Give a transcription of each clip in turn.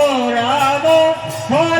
রাম রাম হরে হরে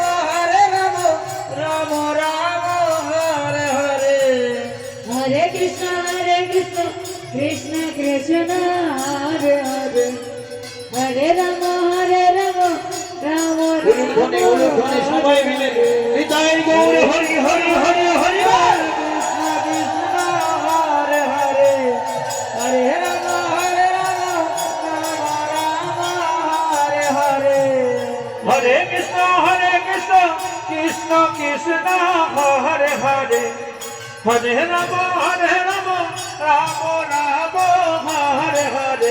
উলুধ্বনি উলুধ্বনি সবাই মিলে হৃদয়ের গৌরে হরি হরি হরে হরে হরে কৃষ্ণ হরে কৃষ্ণ কৃষ্ণ কৃষ্ণ, হরে হরে। হরে রাম হরে রাম রাম রাম, হরে হরে।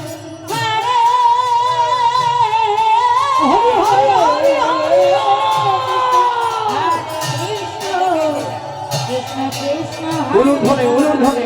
ঢলে উলুন ঢলে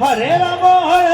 হরে রাম হরে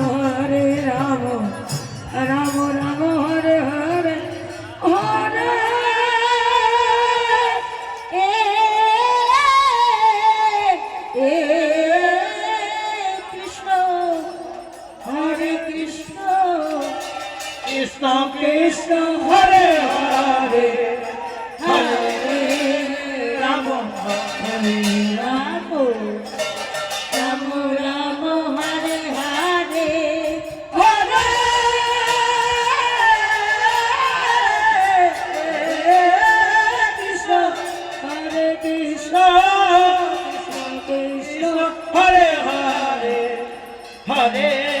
રે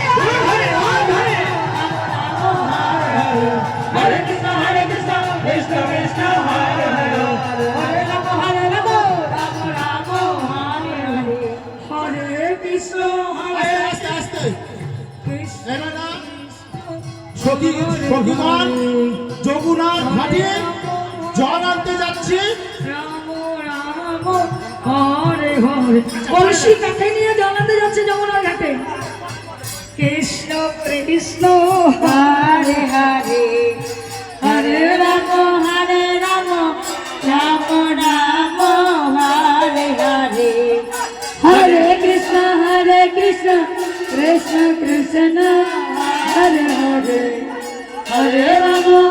হরে কলসি কাকে নিয়ে জানাতে যাচ্ছে যমুনার ঘাটে কৃষ্ণ কৃষ্ণ, হরে হরে। হরে রাম হরে রাম রাম রাম, হরে হরে। হরে কৃষ্ণ হরে কৃষ্ণ কৃষ্ণ কৃষ্ণ, হরে হরে। হরে রাম